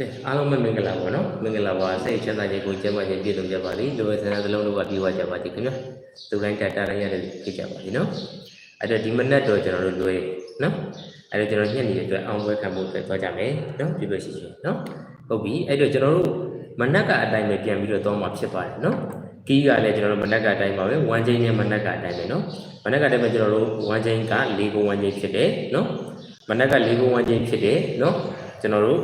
ကဲအားလုံးပဲမင်္ဂလာပါနော်မင်္ဂလာပါစိတ်ချမ်းသာခြင်းကိုကျမ်းမာခြင်းပြည့်စုံကြပါလိလိုပဲဆန္ဒသလုံးတို့ကပြီးွားကြပါသည်ခင်ဗျာသူတိုင်းတတ်တာရတဲ့ဖြစ်ကြပါလိနော်အဲ့တော့ဒီမနက်တော့ကျွန်တော်တို့လွယ်နော်အဲ့တော့ကျွန်တော်ညက်နေတဲ့အတွက်အောင်ပွဲခံဖို့အတွက်သွားကြမယ်နော်ပြည့်ပြည့်ရှိရှိနော်ဟုတ်ပြီအဲ့တော့ကျွန်တော်တို့မနက်ကအတိုင်းပဲပြန်ပြီးတော့သွားမှာဖြစ်ပါတယ်နော်ကီးကလည်းကျွန်တော်တို့မနက်ကအတိုင်းပါပဲ1ချိန်နဲ့မနက်ကအတိုင်းပဲနော်မနက်ကအတိုင်းပဲကျွန်တော်တို့1ချိန်က4ကုန်း1ချိန်ဖြစ်တယ်နော်မနက်က4ကုန်း1ချိန်ဖြစ်တယ်နော်ကျွန်တော်တို့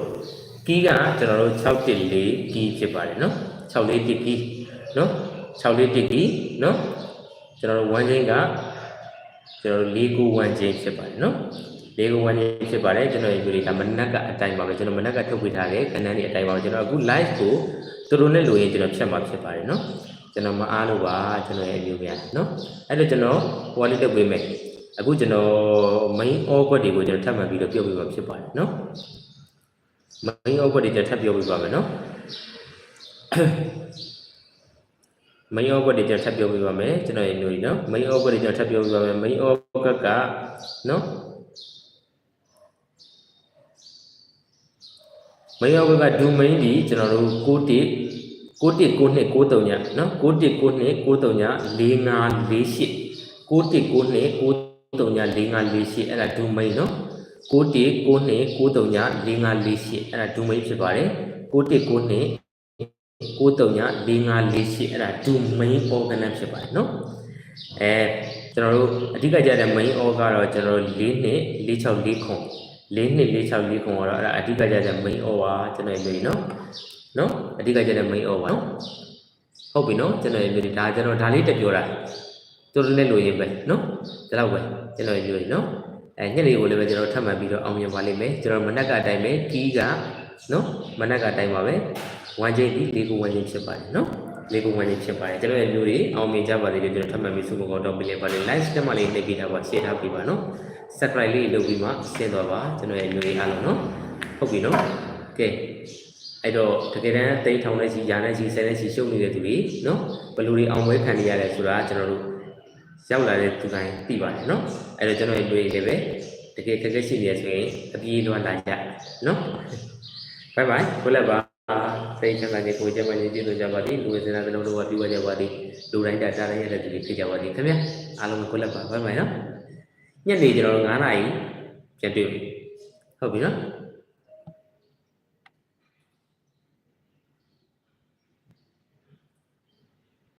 ကီးကကျွန်တော်တို့614ကီးဖြစ်ပါတယ်နော်641ကီးနော်641ကီးနော်ကျွန်တော်တို့1ချင်းကကျွန်တော်တို့491ချင်းဖြစ်ပါတယ်နော်491ချင်းဖြစ်ပါတယ်ကျွန်တော်ဒီလိုဒါမနက်ကအတိုင်းပါပဲကျွန်တော်မနက်ကထုတ်ပြထားတဲ့ကဏ္ဍလေးအတိုင်းပါပဲကျွန်တော်အခု live ကိုသူတို့နဲ့လိုရင်ကျွန်တော်ဖြတ်မှာဖြစ်ပါတယ်နော်ကျွန်တော်မအားလို့ပါကျွန်တော်ရဲ့အမျိုးပြနော်အဲ့တော့ကျွန်တော်ဟိုလေးတက်ပေးမယ်အခုကျွန်တော် main awkward တွေကိုကျွန်တော်ထပ်မှန်ပြီးတော့ပြုတ်ပြမှာဖြစ်ပါတယ်နော် မင်းအောက်ကွက်တွေတက်ထပ်ပြောပြပါမယ်နော်မင်းအောက်ကွက်တွေတက်ထပ်ပြောပြပါမယ်ကျွန်တော်ရေမျိုးကြီးနော်မင်းအောက်ကွက်တွေတက်ထပ်ပြောပြပါမယ်မင်းအောက်ကွက်ကနော်မင်းအောက်ကွက်ကဒူမင်းဒီကျွန်တော်တို့6တိ6တိ6နှစ်6တုံညနော်6တိ6နှစ်6တုံည4548 6တိ6နှစ်6တုံည4548အဲ့ဒါဒူမင်းနော်6တိ6နှ စ်6တုံည4548အဲ့ဒါဒူမိတ်ဖြစ်ပါတယ်6တိ6နှစ်6တုံည4548အဲ့ဒါဒူမိန် organ ဖြစ်ပါတယ်เนาะအဲကျွန်တော်တို့အဓိကကြတဲ့ main organ ကတော့ကျွန်တော်တို့4နှစ်46 4ခွန်4နှစ်46 4ခွန်ကတော့အဲ့ဒါအဓိကကြတဲ့ main organ ကျွန်တော်ပြောရင်เนาะเนาะအဓိကကြတဲ့ main organ เนาะဟုတ်ပြီเนาะကျွန်တော်ပြောရင်ဒါကျွန်တော်ဒါလေးတက်ပြောတာတို့လည်းလိုရင်ပဲเนาะဒါတော့ပဲကျွန်တော်ပြောရင်เนาะ အဲညက်လေးကိုလည်းပဲကျွန်တော်ထပ်မှန်ပြီးတော့အောင်မြင်ပါလိမ့်မယ်ကျွန်တော်မနက်ကအတိုင်းပဲကီးကနော်မနက်ကအတိုင်းပါပဲဝမ်းချင်းပြီးလေးခုဝမ်းချင်းဖြစ်ပါတယ်နော်လေးခုဝမ်းချင်းဖြစ်ပါတယ်ကျွန်တော်ရဲ့မျိုးတွေအောင်မြင်ကြပါစေလို့ကျွန်တော်ထပ်မှန်ပြီးဆုမကောင်းတော့ပြလိုက်ပါလိမ့် like တက်မှလေးနှိပ်ပြီးတာပါ share ထားပြီးပါနော် subscribe လေးလုပ်ပြီးမှဆင်းသွားပါကျွန်တော်ရဲ့မျိုးတွေအားလုံးနော်ဟုတ်ပြီနော်ကဲအဲ့တော့တကယ်တမ်းတိတ်ထောင်တဲ့စီရာတဲ့စီဆယ်တဲ့စီရှုပ်နေတဲ့သူတွေနော်ဘယ်လိုတွေအောင်ပွဲခံနေရလဲဆိုတာကျွန်တော်တို့ ရောက်လာတဲ့သူတိုင်းသိပါတယ်နော်အဲ့တော့ကျွန်တော်ရဲ့တွေ့လေးပဲတကယ်ခက်ခဲရှိနေရဆိုရင်အပြေးတော့လာကြနော်ဘိုင်ဘိုင်ကိုလည်းပါစိတ်ချမ်းသာခြင်းကိုကျမ်းမာခြင်းပြည့်စုံကြပါသည်လူဝေစနာသလုံးတို့ကပြုဝကြပါသည်လူတိုင်းတာတာရတဲ့သူတွေဖြစ်ကြပါသည်ခင်ဗျာအားလုံးကိုလည်းပါဘိုင်ဘိုင်နော်ညနေကျွန်တော်တို့9နာရီပြန်တွေ့ပြီဟုတ်ပြီနော်